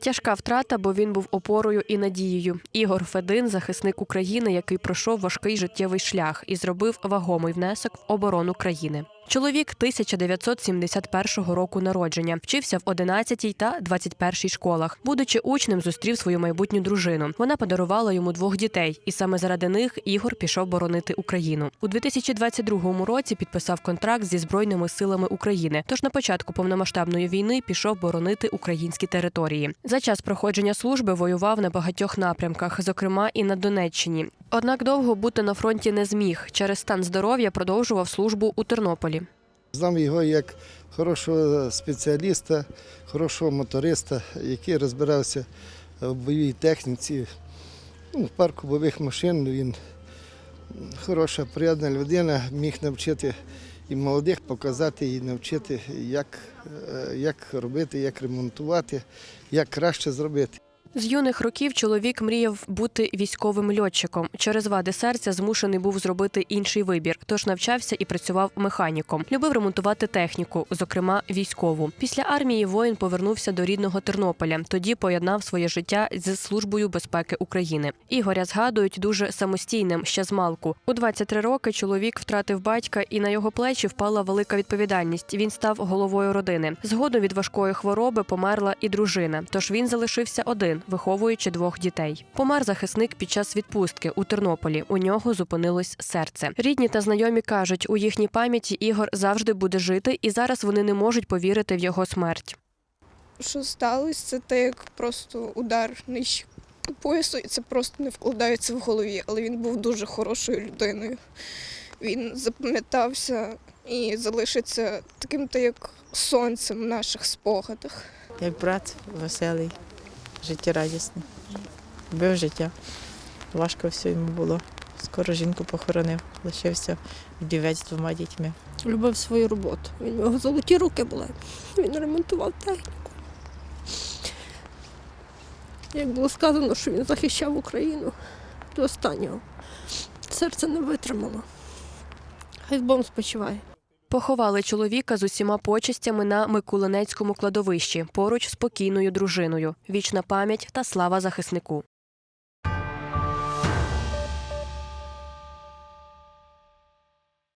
Тяжка втрата, бо він був опорою і надією. Ігор Федин, захисник України, який пройшов важкий життєвий шлях і зробив вагомий внесок в оборону країни. Чоловік 1971 року народження, вчився в 11 та 21 школах. Будучи учнем, зустрів свою майбутню дружину. Вона подарувала йому двох дітей, і саме заради них Ігор пішов боронити Україну. У 2022 році підписав контракт зі збройними силами України. Тож на початку повномасштабної війни пішов боронити українські території. За час проходження служби воював на багатьох напрямках, зокрема і на Донеччині. Однак довго бути на фронті не зміг. Через стан здоров'я продовжував службу у Тернополі. Знав його як хорошого спеціаліста, хорошого моториста, який розбирався в бойовій техніці. Ну, в парку бойових машин він хороша, приємна людина, міг навчити і молодих показати, і навчити, як, е, як робити, як ремонтувати, як краще зробити. З юних років чоловік мріяв бути військовим льотчиком. Через вади серця змушений був зробити інший вибір, тож навчався і працював механіком. Любив ремонтувати техніку, зокрема військову. Після армії воїн повернувся до рідного Тернополя. Тоді поєднав своє життя з службою безпеки України. Ігоря згадують дуже самостійним ще з малку. У 23 роки чоловік втратив батька, і на його плечі впала велика відповідальність. Він став головою родини. Згодом від важкої хвороби померла і дружина. Тож він залишився один, виховуючи двох дітей. Помер захисник під час відпустки у Тернополі. У нього зупинилось серце. Рідні та знайомі кажуть, у їхній пам'яті Ігор завжди буде жити, і зараз вони не можуть повірити в його смерть. що сталося, це те, як просто удар нижче поясу, і це просто не вкладається в голові. Але він був дуже хорошою людиною. Він запам'ятався і залишиться таким, то як сонцем в наших спогадах. Як брат веселий, життєрадісний. Любив життя. Важко все йому було. Скоро жінку похоронив, лишився вдівець з двома дітьми. любив свою роботу. Він у нього золоті руки були. Він ремонтував техніку. Як було сказано, що він захищав Україну до останнього. Серце не витримало. Хай з Богом спочиває. Поховали чоловіка з усіма почестями на Микулинецькому кладовищі поруч з покійною дружиною. Вічна пам'ять та слава захиснику.